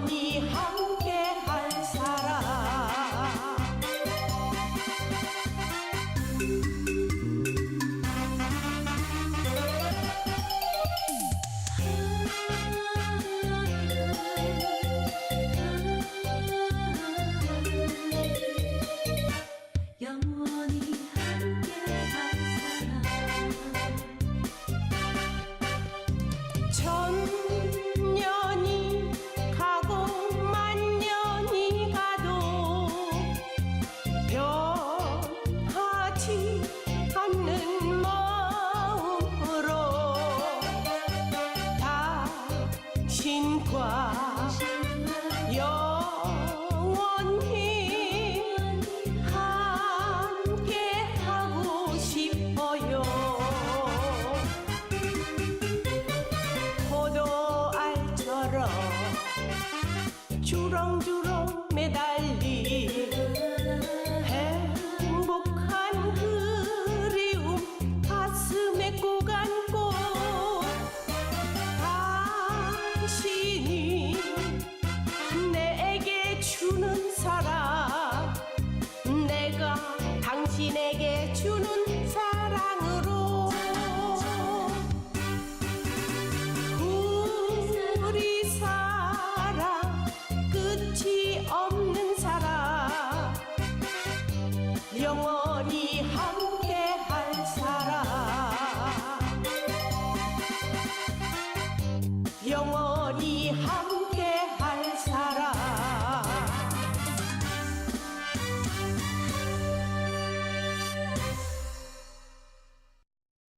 你好 Ciao. 사랑 끝이 없는 사랑 영원히 함께 할 사랑 영원히 함께